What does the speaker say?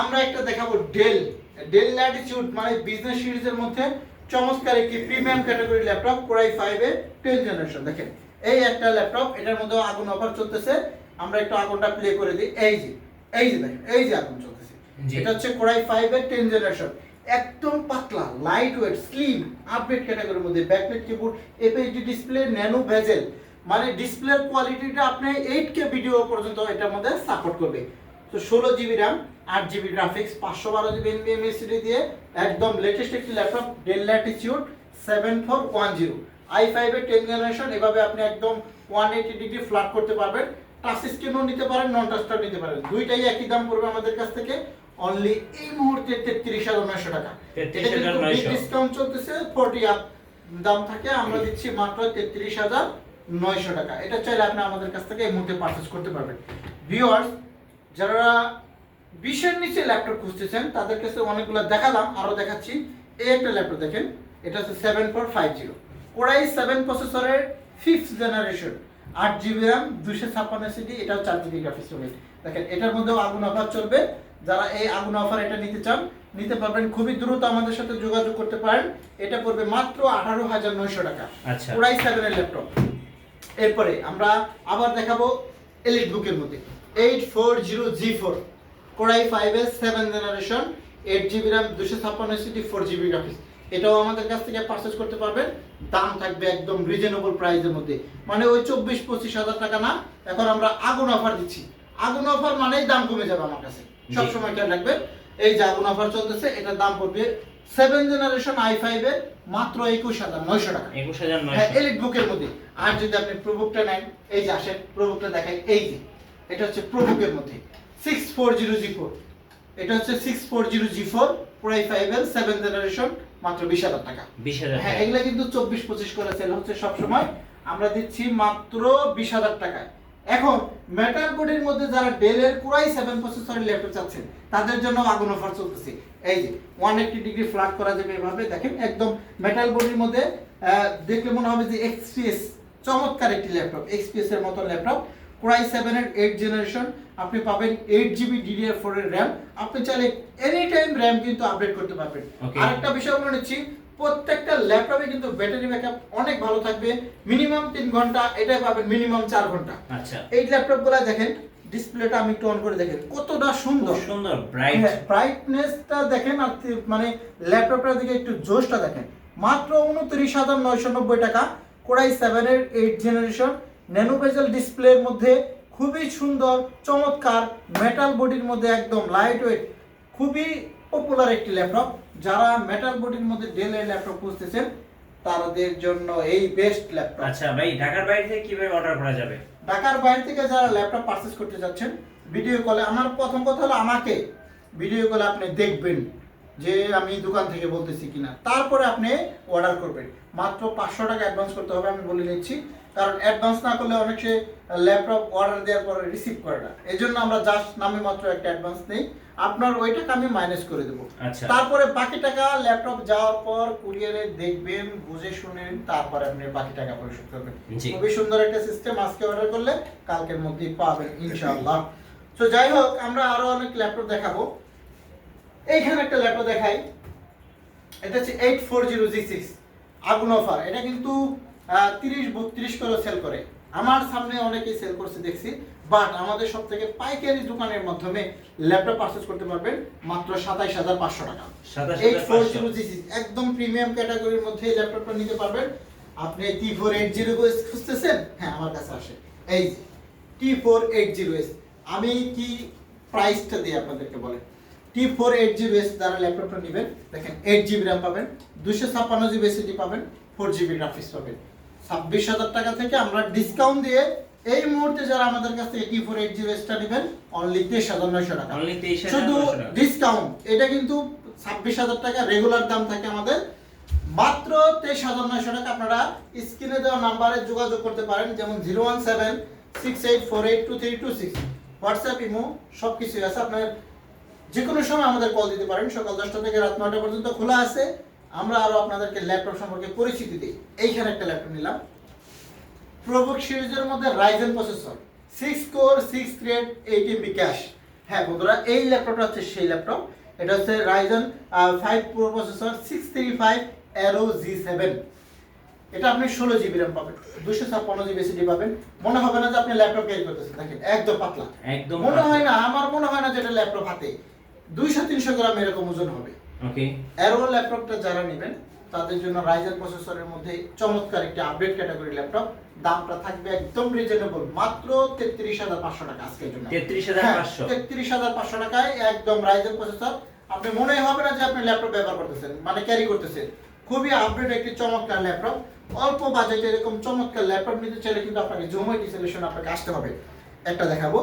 আমরা একটা দেখাবো ডেল ডেল ল্যাটিটিউড মানে বিজনেস সিরিজের মধ্যে চমৎকার একটি premium category laptop core i five এর টেন জেনারেশন দেখেন এই একটা ল্যাপটপ এটার মধ্যে আগুন অফার চলতেছে। আমরা একটু আগুনটা প্লে করে দিই। এই যে এই যে দেখেন এই যে আগুন চলতেছে। এটা হচ্ছে কোরাই ফাইভ এর টেন জেনারেশন একদম পাতলা লাইট ওয়েট স্লিম আপডেট ক্যাটাগরির মধ্যে backlight keyboard FHD display nano bezel মানে ডিসপ্লের কোয়ালিটিটা আপনি এইট কে ভিডিও পর্যন্ত এটার মধ্যে সাপোর্ট করবে। তো ষোলো জিবি র্যাম আট জিবি গ্রাফিক্স পাঁচশো বারো জিবি এনবিএম এসিডি দিয়ে একদম লেটেস্ট একটি laptop Dell Latitude seven four one zero i ফাইভের টেন জেনারেশন এভাবে আপনি একদম ওয়ান এইটি ডিগ্রি ফ্ল্যাট করতে পারবেন। টাচ স্ক্রিনও নিতে পারেন নন টাচটাও নিতে পারেন। দুইটাই একই দাম পড়বে আমাদের কাছ থেকে। অনলি এই মুহূর্তে তেত্রিশ হাজার নয়শো টাকা। 33,900 ডিসকাউন্ট চলতেছে ফোর্টি আপ দাম থাকে। আমরা দিচ্ছি মাত্র তেত্রিশ হাজার নয়শো টাকা। এটা চাইলে আপনি আমাদের কাছ থেকে এই মুহূর্তে পারচেস করতে পারবেন। ভিউয়ার্স যারা বিশের নিচে ল্যাপটপ খুঁজতেছেন তাদের কাছে অনেকগুলো দেখালাম আরও দেখাচ্ছি। এই একটা ল্যাপটপ দেখেন এটা হচ্ছে seven four five zero core i seven প্রসেসরের ফিফথ জেনারেশন আট জিবি র্যাম দুশো ছাপ্পান্ন সিডি এটাও চার জিবি গ্রাফিক্স চলবে দেখেন এটার মধ্যেও আগুন অফার চলবে। যারা এই আগুন অফার এটা নিতে চান নিতে পারবেন খুবই দ্রুত আমাদের সাথে যোগাযোগ করতে পারেন। এটা পড়বে মাত্র আঠারো হাজার নয়শো টাকা। কোরাই সেভেনের ল্যাপটপ এরপরে আমরা আবার দেখাবো এলিট বুকের মধ্যে। Eight four zero G four core i five এর seven generation eight GB RAM দুশো ছাপ্পান্ন সিটি ফোর জিবি গ্রাফিক্স এটাও আমাদের কাছ থেকে পারচেস করতে পারবেন। দাম থাকবে একদম রিজনেবল প্রাইসের মধ্যে। মানে ওই চব্বিশ পঁচিশ হাজার টাকা না এখন আমরা আগুন অফার দিচ্ছি। আগুন অফার মানেই দাম কমে যাবে আমার কাছে। সবসময় খেয়াল রাখবেন। এই যে আগুন অফার চলতেছে এটার দাম পড়বে সেভেন জেনারেশন আই ফাইভ এর মাত্র একুশ হাজার নয়শো টাকা। একুশ হাজার হ্যাঁ নয়শো এলিট বুকের মধ্যে। আর যদি আপনি প্রোবুকটা নেন এই যে আসেন প্রোবুকটা দেখাই এই যে। এটা হচ্ছে প্রোবুকের মধ্যে। Six four zero G four এটা হচ্ছে six four zero G four প্রাই five এল সেভেন জেনারেশন মাত্র বিশ হাজার টাকা। বিশ হাজার হ্যাঁ এগুলা কিন্তু চব্বিশ পঁচিশ করে সেল হচ্ছে সবসময়। আমরা দিচ্ছি মাত্র বিশ হাজার টাকায়। এখন মেটাল বডির মধ্যে যারা ডেলের কুরাই সেভেন প্রসেসরের ল্যাপটপ চাচ্ছেন তাদের জন্য আগুন অফার চলতেছে। এই যে ওয়ান এইটটি ডিগ্রি ফ্ল্যাট করা যাবে এভাবে। দেখেন একদম মেটাল বডির মধ্যে দেখলে মনে হবে যে এক্সপিএস চমৎকার একটি ল্যাপটপ এক্সপিএস এর মতো ল্যাপটপ কোরাই সেভেনের এইট জেনারেশন আপনি পাবেন এইট জিবি ডিডিআর ফোর এর র্যাম আপনি চাইলে এনি টাইম র্যাম কিন্তু আপডেট করতে পারবেন. আরেকটা বিষয় বলে নিচ্ছি প্রত্যেকটা ল্যাপটপে কিন্তু ব্যাটারি ব্যাকআপ অনেক ভালো থাকবে। মিনিমাম তিন ঘণ্টা এটাই পাবেন মিনিমাম চার ঘণ্টা। আচ্ছা। এই ল্যাপটপগুলা দেখেন ডিসপ্লেটা আমি একটু অন করে দেখেন কতটা সুন্দর। সুন্দর ব্রাইট ব্রাইটনেসটা দেখেন আর মানে ল্যাপটপটার দিকে একটু জোশটা দেখেন। মাত্র উনত্রিশ হাজার নয়শো নব্বই টাকা কোরাই সেভেনের এইট জেনারেশন ন্যানো বেজেল ডিসপ্লের মধ্যে খুবই সুন্দর চমৎকার মেটাল বডির মধ্যে একদম লাইট ওয়েট খুবই পপুলার একটি ল্যাপটপ। যারা মেটাল বডির মধ্যে ডেলের ল্যাপটপ খুঁজতেছেন তাদের জন্য এই বেস্ট ল্যাপটপ। আচ্ছা ভাই ঢাকার বাইরে থেকে কীভাবে অর্ডার করা যাবে? ঢাকার বাইরে থেকে যারা ল্যাপটপ পারচেস করতে যাচ্ছেন ভিডিও কলে আমার প্রথম কথা হলো আমাকে ভিডিও কলে আপনি দেখবেন যে আমি দোকান থেকে বলতেছি কিনা। তারপরে আপনি অর্ডার করবেন। মাত্র পাঁচশো টাকা অ্যাডভান্স করতে হবে আমি বলে নিচ্ছি। কারণ অ্যাডভান্স না করলে অনেক সে ল্যাপটপ অর্ডার দেওয়ার পরে রিসিভ করে না। এই জন্য আমরা জাস্ট নামে মাত্র একটা অ্যাডভান্স নেই। আপনার ওই টাকা আমি মাইনাস করে দেবো। আচ্ছা। তারপরে বাকি টাকা ল্যাপটপ যাওয়ার পর কুরিয়ারে দেখবেন বুঝে শুনেন তারপরে আপনি বাকি টাকা পরিশোধ করবেন। খুবই সুন্দর একটা সিস্টেম আজকে অর্ডার করলে কালকের মধ্যেই পাবেন ইনশাআল্লাহ। তো যাই হোক আমরা আরও অনেক ল্যাপটপ দেখাবো। এইখানে একটা ল্যাপটপ দেখাই। এটা হচ্ছে eight four zero G six আগুন অফার। এটা কিন্তু তিরিশ বত্রিশ করে সেল করে। আমার সামনে অনেকেই সেল করছে দেখছি। বাট আমাদের সব থেকে পাইকারি দোকানের মাধ্যমে ল্যাপটপ পারচেস করতে পারবেন মাত্র সাতাইশ হাজার পাঁচশো টাকা। এইট ফোর জিরো জি একদম প্রিমিয়াম ক্যাটাগরির মধ্যে এই ল্যাপটপটা নিতে পারবেন। আপনি T four eight zero S খুঁজতেছেন? হ্যাঁ আমার কাছে আসে। এই T four eight zero S আমি কি প্রাইসটা দিই আপনাদেরকে বলে T four eight GB S দ্বারা ল্যাপটপটা নেবেন। দেখেন এইট জিবি র্যাম পাবেন দুশো ছাপ্পান্ন জিবি এসিডি পাবেন ফোর জিবি গ্রাফিক্স পাবেন। ছাব্বিশ হাজার টাকা থেকে আমরা ডিসকাউন্ট দিয়ে এই মুহূর্তে যারা আমাদের কাছ থেকে টি ফোর এইট জিবি এসটা নেবেন অনলি তেইশ হাজার নয়শো টাকা। শুধু ডিসকাউন্ট এটা কিন্তু ছাব্বিশ হাজার টাকা রেগুলার দাম থাকে আমাদের। মাত্র তেইশ হাজার নয়শো টাকা আপনারা স্ক্রিনে দেওয়া নাম্বারে যোগাযোগ করতে পারেন যেমন zero one seven six eight four eight two three two six. WhatsApp imo সব কিছুই আছে। আপনার যে কোনো সময় আমাদের কল দিতে পারেন। সকাল দশটা থেকে রাত নয়টা পর্যন্ত খোলা আছে। আমরা আরও আপনাদেরকে ল্যাপটপ সম্পর্কে পরিচিতি দিই। এইখানে একটা ল্যাপটপ নিলাম। প্রোবুক সিরিজের মধ্যে Ryzen processor six core six thread eight MB cache হ্যাঁ বন্ধুরা এই ল্যাপটপটা হচ্ছে সেই ল্যাপটপ। এটা হচ্ছে Ryzen five pro processor six three five Aero G seven এটা আপনি ষোলো জিবি র্যাম পাবেন। দুশো ছাপ্পান্ন জিবি এসিডি পাবেন। মনে হবে না যে আপনি ল্যাপটপ ক্যারি করতেছেন। দেখেন একদম পাতলা। একদম মনে হয় না আমার মনে হয় না যে এটা ল্যাপটপ হাতে। দুইশো তিনশো গ্রাম এরকম ওজন হবে। ওকে অ্যারো ল্যাপটপটা যারা নেবেন তাদের জন্য রাইজেন প্রসেসরের মধ্যে চমৎকার একটি আপডেট ক্যাটাগরি ল্যাপটপ দামটা থাকবে একদম রিজনেবল মাত্র তেত্রিশ হাজার পাঁচশো টাকা আজকের জন্য। তেত্রিশ হাজার পাঁচশো? তেত্রিশ হাজার পাঁচশো টাকায় একদম রাইজেন প্রসেসর আপনি মনে হবে না যে আপনি ল্যাপটপ ব্যবহার করতেছেন মানে ক্যারি করতেছেন। খুবই আপডেট একটি চমৎকার ল্যাপটপ অল্প বাজেটে এরকম চমৎকার ল্যাপটপ নিতে চাইলে কিন্তু আপনাকে জুমো এটি সলিউশন আপনাকে আসতে হবে। একটা দেখাবো।